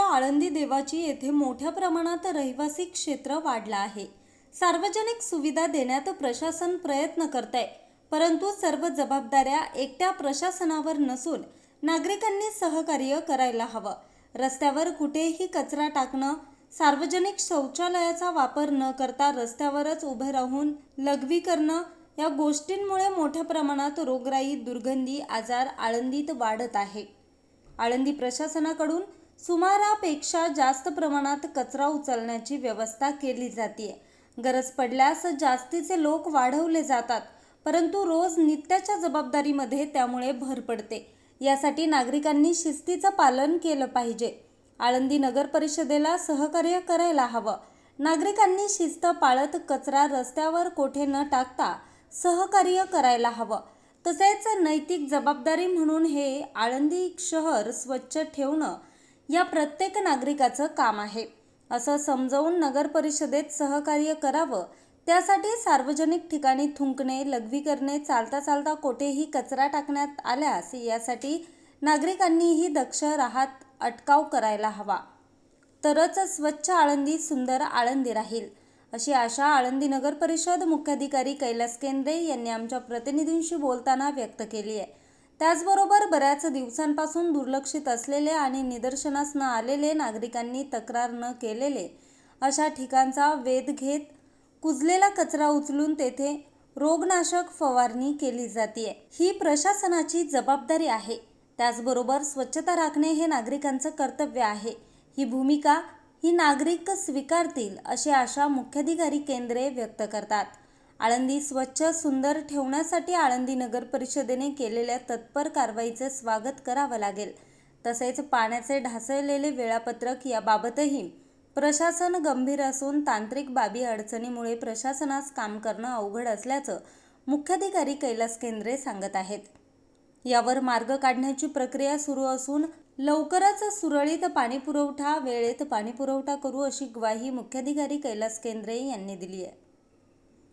आळंदी देवाची येथे मोठ्या प्रमाणात रहिवासी क्षेत्र वाढलं आहे. सार्वजनिक सुविधा देण्यात प्रशासन प्रयत्न करत आहे परंतु सर्व जबाबदाऱ्या एकट्या प्रशासनावर नसून नागरिकांनी सहकार्य करायला हवं. रस्त्यावर कुठेही कचरा टाकणं सार्वजनिक शौचालयाचा वापर न करता रस्त्यावरच उभे राहून लघवी करणं या गोष्टींमुळे मोठ्या प्रमाणात रोगराई दुर्गंधी आजार आळंदीत वाढत आहे. आळंदी प्रशासनाकडून सुमारापेक्षा जास्त प्रमाणात कचरा उचलण्याची व्यवस्था केली जाते. गरज पडल्यास जास्तीचे लोक वाढवले जातात परंतु रोज नित्याच्या जबाबदारीमध्ये त्यामुळे भर पडते. यासाठी नागरिकांनी शिस्तीचं पालन केलं पाहिजे. आळंदी नगर परिषदेला सहकार्य करायला हवं. नागरिकांनी शिस्त पाळत कचरा रस्त्यावर कोठे न टाकता सहकार्य करायला हवं. तसेच नैतिक जबाबदारी म्हणून हे आळंदी शहर स्वच्छ ठेवणं या प्रत्येक नागरिकाचं काम आहे. असं समजावून नगर परिषदेत सहकार्य करावं त्यासाठी सार्वजनिक ठिकाणी थुंकणे लघवी करणे चालता चालता कोठेही कचरा टाकण्यात आल्यास यासाठी नागरिकांनीही दक्ष राहत अटकाव करायला हवा. तरच स्वच्छ आळंदी सुंदर आळंदी राहील अशी आशा आळंदी नगर परिषद मुख्याधिकारी कैलास केंद्रे यांनी आमच्या प्रतिनिधींशी बोलताना व्यक्त केली आहे. त्याचबरोबर बऱ्याच दिवसांपासून दुर्लक्षित असलेले आणि निदर्शनास न आलेले नागरिकांनी तक्रार न केलेले अशा ठिकाणचा वेध घेत कुजलेला कचरा उचलून तेथे रोगनाशक फवारणी केली जाते ही प्रशासनाची जबाबदारी आहे. त्याचबरोबर स्वच्छता राखणे हे नागरिकांचं कर्तव्य आहे. ही भूमिका ही नागरिक स्वीकारतील अशी आशा मुख्याधिकारी केंद्रे व्यक्त करतात. आळंदी स्वच्छ सुंदर ठेवण्यासाठी आळंदी नगर परिषदेने केलेल्या तत्पर कारवाईचे स्वागत करावं लागेल. तसेच पाण्याचे ढासळलेले वेळापत्रक याबाबतही प्रशासन गंभीर असून तांत्रिक बाबी अडचणीमुळे प्रशासनास काम करणं अवघड असल्याचं मुख्याधिकारी कैलास केंद्रे सांगत आहेत. यावर मार्ग काढण्याची प्रक्रिया सुरू असून लवकरच सुरळीत पाणीपुरवठा वेळेत पाणीपुरवठा करू अशी ग्वाही मुख्याधिकारी कैलास केंद्रे यांनी दिली आहे.